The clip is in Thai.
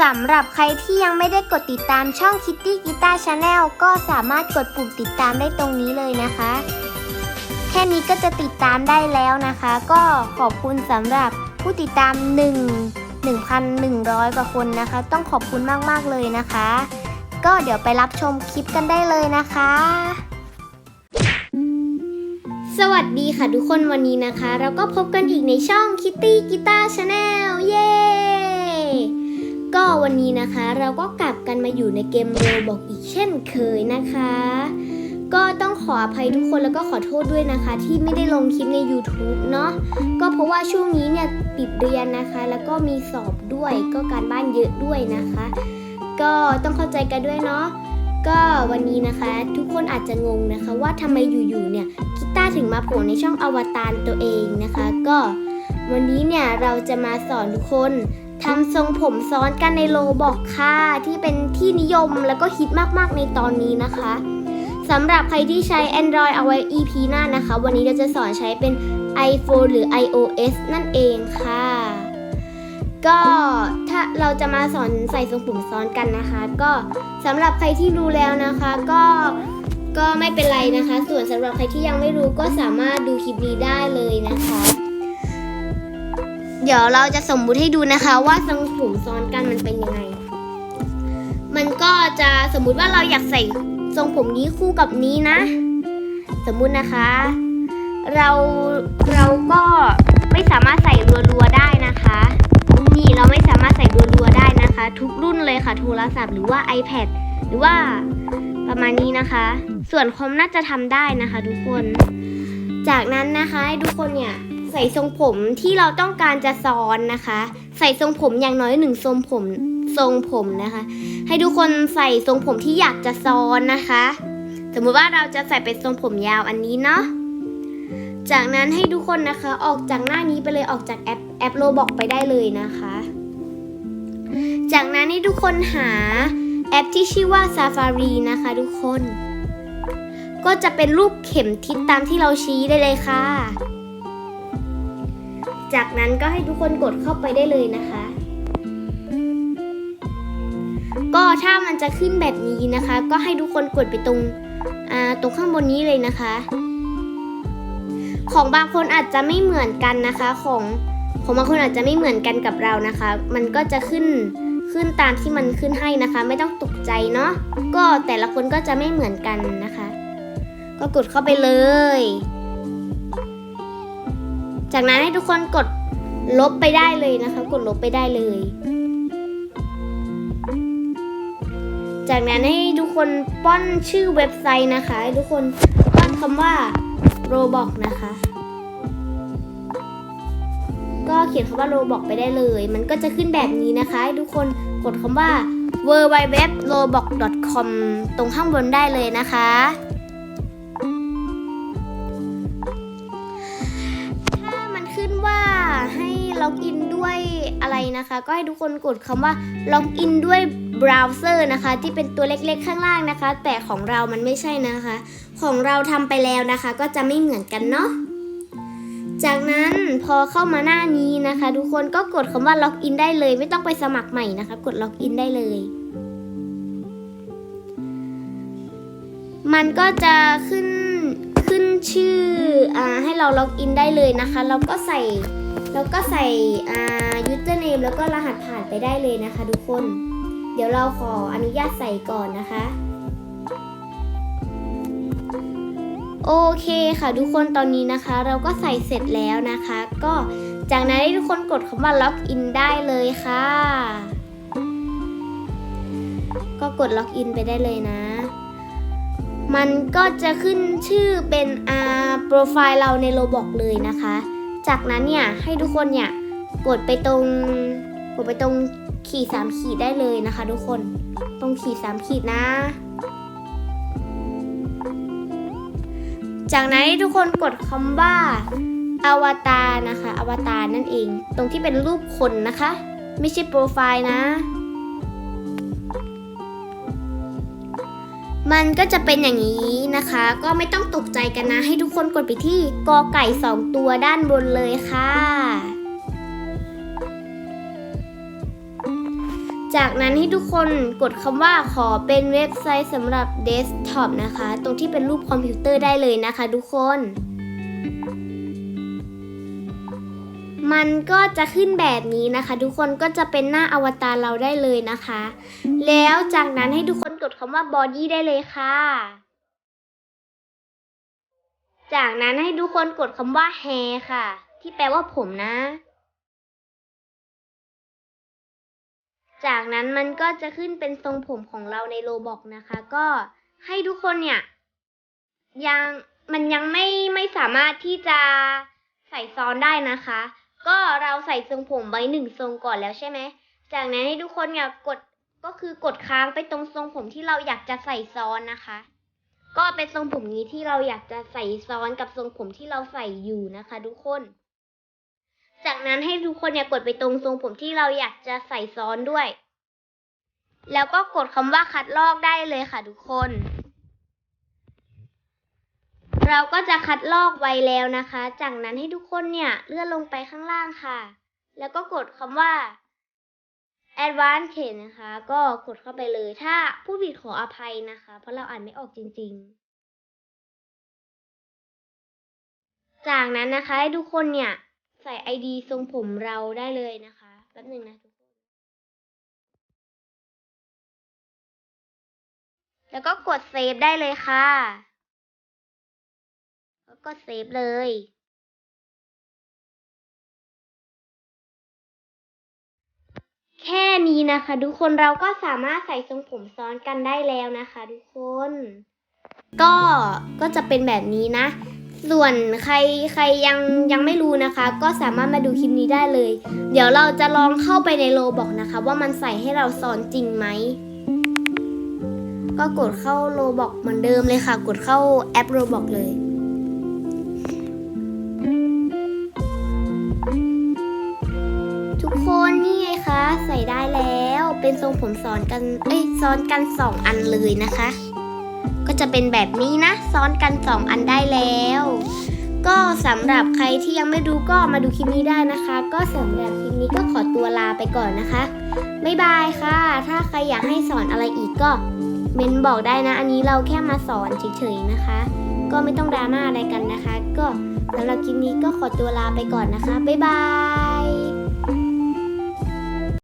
สำหรับใครที่ยังไม่ได้กดติดตามช่อง Kitty Guitar Channel ก็สามารถกดปุ่มติดตามได้ตรงนี้เลยนะคะ แค่นี้ก็จะติดตามได้แล้วนะคะ ก็ขอบคุณสำหรับผู้ติดตาม 1 1,100 กว่าคนนะคะ ต้องขอบคุณมาก ๆ เลยนะคะ ก็เดี๋ยวไปรับชมคลิปกันได้เลยนะคะ สวัสดีค่ะทุกคนวันนี้นะคะ เราก็พบกันอีกในช่อง Kitty Guitar Channel เย้ วันนี้นะคะ เราก็กลับกันมาอยู่ในเกมโรบอกอีกเช่นเคยนะคะ ก็ต้องขออภัยทุกคนแล้วก็ขอโทษด้วยนะคะ ที่ไม่ได้ลงคลิปใน YouTube เนาะก็เพราะว่าช่วงนี้เนี่ยปิดเรียนนะคะ แล้วก็มีสอบด้วยก็การบ้านเยอะด้วยนะคะ ก็ต้องเข้าใจกันด้วยเนาะก็วันนี้นะคะทุกคนอาจจะงงนะคะ ว่าทำไมอยู่ๆเนี่ยกีตาร์ถึงมาโผล่ในช่องอวตารตัวเองนะคะ ก็วันนี้เนี่ยเราจะมาสอนทุกคน ทำทรงผมซ้อนกันในโลบอกค่ะ ที่เป็นที่นิยมแล้วก็ฮิตมากๆในตอนนี้นะคะสำหรับใครที่ใช้ Android เอาไว้ EP หน้านะคะ วันนี้เราจะสอนใช้เป็น iPhone หรือ iOS นั่นเองค่ะ ก็ถ้าเราจะมาสอนใส่ทรงผมซ้อนกันนะคะ ก็สำหรับใครที่รู้แล้วนะคะก็ก็ไม่เป็นไรนะคะ ส่วนสำหรับใครที่ยังไม่รู้ก็สามารถดูคลิปนี้ได้เลยนะคะ เดี๋ยวเราจะสมมุติให้ดูนะคะ ว่าทรงผมซ้อนกันมันเป็นยังไง มันก็จะสมมุติว่าเราอยากใส่ทรงผมนี้คู่กับนี้นะ สมมุตินะคะ เราเราก็ไม่สามารถใส่รัวๆได้นะคะ นี่เราไม่สามารถใส่รัวๆได้นะคะ ทุกรุ่นเลยค่ะ โทรศัพท์หรือว่า iPad หรือว่าประมาณนี้นะคะ ส่วนคอมน่าจะทำได้นะคะ ทุกคน จากนั้นนะคะให้ทุกคนเนี่ย ใส่ทรงผมที่เราต้องการจะซ้อนนะคะ ใส่ทรงผมอย่างน้อยหนึ่งทรงผมทรงผมนะคะ ให้ทุกคนใส่ทรงผมที่อยากจะซ้อนนะคะ สมมุติว่าเราจะใส่เป็นทรงผมยาวอันนี้เนาะจากนั้นให้ทุกคนนะคะออกจากหน้านี้ไปเลยออกจากแอปแอปโลบอกไปได้เลยนะคะ จากนั้นให้ทุกคนหาแอปที่ชื่อว่า Safari นะคะ ทุกคน ก็จะเป็นรูปเข็มทิศตามที่เราชี้ได้เลยค่ะ จากนั้นก็ให้ทุกคนกดเข้าไปได้เลยนะคะ ก็ถ้ามันจะขึ้นแบบนี้นะคะ ก็ให้ทุกคนกดไปตรงตรงข้างบนนี้เลยนะคะ ของบางคนอาจจะไม่เหมือนกันนะคะของของบางคนอาจจะไม่เหมือนกันกับเรานะคะ มันก็จะขึ้นขึ้นตามที่มันขึ้นให้นะคะ ไม่ต้องตกใจเนาะก็แต่ละคนก็จะไม่เหมือนกันนะคะ ก็กดเข้าไปเลย จากนั้นให้ทุกคนกดลบไปได้เลยนะคะ กดลบไปได้เลย จากนั้นให้ทุกคนป้อนชื่อเว็บไซต์นะคะให้ทุกคนป้อนคำว่า Roblox นะคะ ก็เขียนคำว่า Roblox ไปได้เลย มันก็จะขึ้นแบบนี้นะคะให้ทุกคนกดคำว่า w w w r o b o x c o m ตรงข้างบนได้เลยนะคะ ล็อกอินด้วยอะไรนะคะ ก็ให้ทุกคนกดคำว่าล็อกอินด้วยเบราว์เซอร์นะคะ ที่เป็นตัวเล็กๆข้างล่างนะคะ แต่ของเรามันไม่ใช่นะคะ ของเราทำไปแล้วนะคะ ก็จะไม่เหมือนกันเนาะจากนั้นพอเข้ามาหน้านี้นะคะ ทุกคนก็กดคำว่าล็อกอินได้เลย ไม่ต้องไปสมัครใหม่นะคะ กดล็อกอินได้เลยมันก็จะขึ้นขึ้นชื่ออให้เราล็อกอินได้เลยนะคะ เราก็ใส่ เราก็ใส่อ่า username แล้วก็รหัสผ่านไปได้เลยนะคะ ทุกคน เดี๋ยวเราขออนุญาตใส่ก่อนนะคะ โอเคค่ะทุกคนตอนนี้นะคะ เราก็ใส่เสร็จแล้วนะคะ ก็จากนั้นให้ทุกคนกดคำว่าล็อกอินได้เลยค่ะ ก็กดล็อกอินไปได้เลยนะมันก็จะขึ้นชื่อเป็นอ่าโปรไฟล์เราในโลบอกเลยนะคะ จากนั้นเนี่ยให้ทุกคนเนี่ยกดไปตรงกดไปตรงขีดสามขีดได้เลยนะคะ ทุกคนตรงขีดสามขีดนะ จากนั้นให้ทุกคนกดคำว่าอวตารนะคะ อวตารนั่นเอง ตรงที่เป็นรูปคนนะคะ ไม่ใช่โปรไฟล์นะ มันก็จะเป็นอย่างนี้นะคะ ก็ไม่ต้องตกใจกันนะ ให้ทุกคนกดไปที่กอไก่สองตัวด้านบนเลยค่ะ จากนั้นให้ทุกคนกดคำว่าขอเป็นเว็บไซต์สำหรับเดสก์ท็อปนะคะ ตรงที่เป็นรูปคอมพิวเตอร์ได้เลยนะคะทุกคนมันก็จะขึ้นแบบนี้นะคะ ทุกคนก็จะเป็นหน้าอวตารเราได้เลยนะคะ แล้วจากนั้นให้ทุกคน กดคำว่า body ได้เลยค่ะ จากนั้นให้ทุกคนกดคำว่า hair ค่ะ ที่แปลว่าผมนะ จากนั้นมันก็จะขึ้นเป็นทรงผมของเราในโรบอกนะคะ ก็ให้ทุกคนเนี่ย ยังมันยังไม่ไม่สามารถที่จะใส่ซ้อนได้นะคะ ก็เราใส่ทรงผมไว้หนึ่งทรงก่อนแล้วใช่ไหม จากนั้นให้ทุกคนเนี่ยกด ก็คือกดค้างไปตรงทรงผมที่เราอยากจะใส่ซ้อนนะคะ ก็เป็นทรงผมนี้ที่เราอยากจะใส่ซ้อนกับทรงผมที่เราใส่อยู่นะคะทุกคน จากนั้นให้ทุกคนเนี่ยกดไปตรงทรงผมที่เราอยากจะใส่ซ้อนด้วย แล้วก็กดคำว่าคัดลอกได้เลยค่ะทุกคน เราก็จะคัดลอกไว้แล้วนะคะ จากนั้นให้ทุกคนเนี่ยเลื่อนลงไปข้างล่างค่ะ แล้วก็กดคำว่า advanced change นะคะ ก็กดเข้าไปเลย ถ้าผู้ผิดขออภัยนะคะ เพราะเราอ่านไม่ออกจริง ๆ จากนั้นนะคะให้ทุกคนเนี่ย ใส่ ID ทรงผมเราได้เลยนะคะแป๊บหนึ่งนะทุกคน แล้วก็กดเซฟได้เลยค่ะ แล้วก็เซฟเลย แค่นี้นะคะ ทุกคนเราก็สามารถใส่ทรงผมซ้อนกันได้แล้วนะคะ ทุกคน ก็ก็จะเป็นแบบนี้นะ ส่วนใครใครยังยังไม่รู้นะคะ ก็สามารถมาดูคลิปนี้ได้เลย เดี๋ยวเราจะลองเข้าไปในโลบอกนะคะ ว่ามันใส่ให้เราซ้อนจริงไหมก็กดเข้าโลบอกเหมือนเดิมเลยค่ะ กดเข้าแอปโลบอกเลย ได้แล้ว เป็นทรงผมซ้อนกัน เอ้ยซ้อนกันสองอันเลยนะคะ ก็จะเป็นแบบนี้นะ ซ้อนกันสองอันได้แล้ว ก็สำหรับใครที่ยังไม่ดูก็มาดูคลิปนี้ได้นะคะ ก็สำหรับคลิปนี้ก็ขอตัวลาไปก่อนนะคะบ๊ายบายค่ะ ถ้าใครอยากให้สอนอะไรอีกก็เมนบอกได้นะ อันนี้เราแค่มาสอนเฉยๆนะคะ ก็ไม่ต้องดราม่าอะไรกันนะคะ ก็สำหรับคลิปนี้ก็ขอตัวลาไปก่อนนะคะ บ๊ายบาย